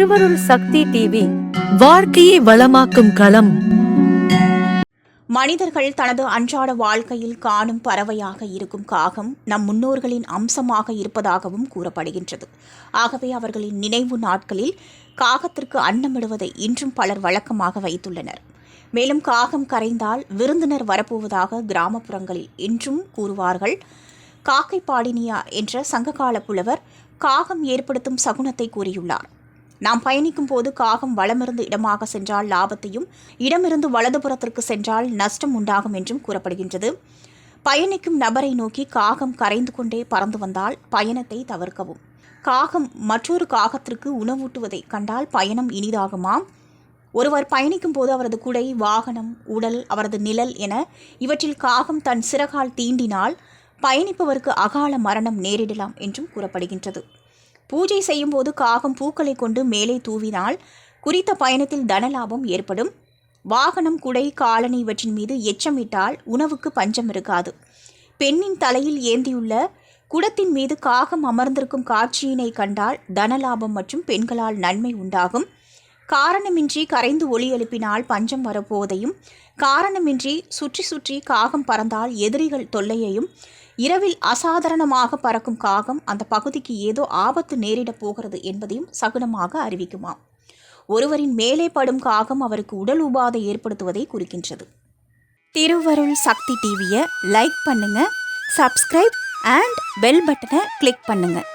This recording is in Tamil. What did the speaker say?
திருவருள் சக்தி டிவி வாழ்க்கையை வளமாக்கும் களம். மனிதர்கள் தனது அன்றாட வாழ்க்கையில் காணும் பறவையாக இருக்கும் காகம் நம் முன்னோர்களின் அம்சமாக இருப்பதாகவும் கூறப்படுகின்றது. ஆகவே அவர்களின் நினைவு நாட்களில் காகத்திற்கு அன்னமிடுவதை இன்றும் பலர் வழக்கமாக வைத்துள்ளனர். மேலும் காகம் கரைந்தால் விருந்தினர் வரப்போவதாக கிராமப்புறங்களில் இன்றும் கூறுவார்கள். காக்கை பாடினியா என்ற சங்ககால புலவர் காகம் ஏற்படுத்தும் சகுனத்தை கூறியுள்ளார். நாம் பயணிக்கும் போது காகம் வளமிருந்து இடமாக சென்றால் லாபத்தையும் இடமிருந்து வலதுபுறத்திற்கு சென்றால் நஷ்டம் உண்டாகும் என்றும் கூறப்படுகின்றது. பயணிக்கும் நபரை நோக்கி காகம் கரைந்து கொண்டே பறந்து வந்தால் பயணத்தை தவிர்க்கவும். காகம் மற்றொரு காகத்திற்கு உணவூட்டுவதை கண்டால் பயணம் இனிதாகுமாம் ஒருவர் பயணிக்கும் போது அவரது குடை வாகனம் உடல் அவரது நிழல் என இவற்றில் காகம் தன் சிறகால் தீண்டினால் பயணிப்பவருக்கு அகால மரணம் நேரிடலாம் என்றும் கூறப்படுகின்றது. பூஜை செய்யும்போது காகம் பூக்களை கொண்டு மேலே தூவினால் குறித்த பயணத்தில் தனலாபம் ஏற்படும். வாகனம் குடை காலணி இவற்றின் மீது எச்சமிட்டால் உணவுக்கு பஞ்சம் இருக்காது. பெண்ணின் தலையில் ஏந்தியுள்ள குடத்தின் மீது காகம் அமர்ந்திருக்கும் காட்சியினை கண்டால் தனலாபம் மற்றும் பெண்களால் நன்மை உண்டாகும். காரணமின்றி கரைந்து ஒளி எழுப்பினால் பஞ்சம் வரப்போவதையும் காரணமின்றி சுற்றி சுற்றி காகம் பறந்தால் எதிரிகள் தொல்லையையும் இரவில் அசாதாரணமாக பறக்கும் காகம் அந்த பகுதிக்கு ஏதோ ஆபத்து நேரிடப் போகிறது என்பதையும் சகுனமாக அறிவிக்குமாம். ஒருவரின் மேலே படும் காகம் அவருக்கு உடல் உபாதை ஏற்படுத்துவதை குறிக்கின்றது. திருவருள் சக்தி டிவியை லைக் பண்ணுங்க சப்ஸ்கிரைப் அண்ட் பெல் பட்டனை கிளிக் பண்ணுங்கள்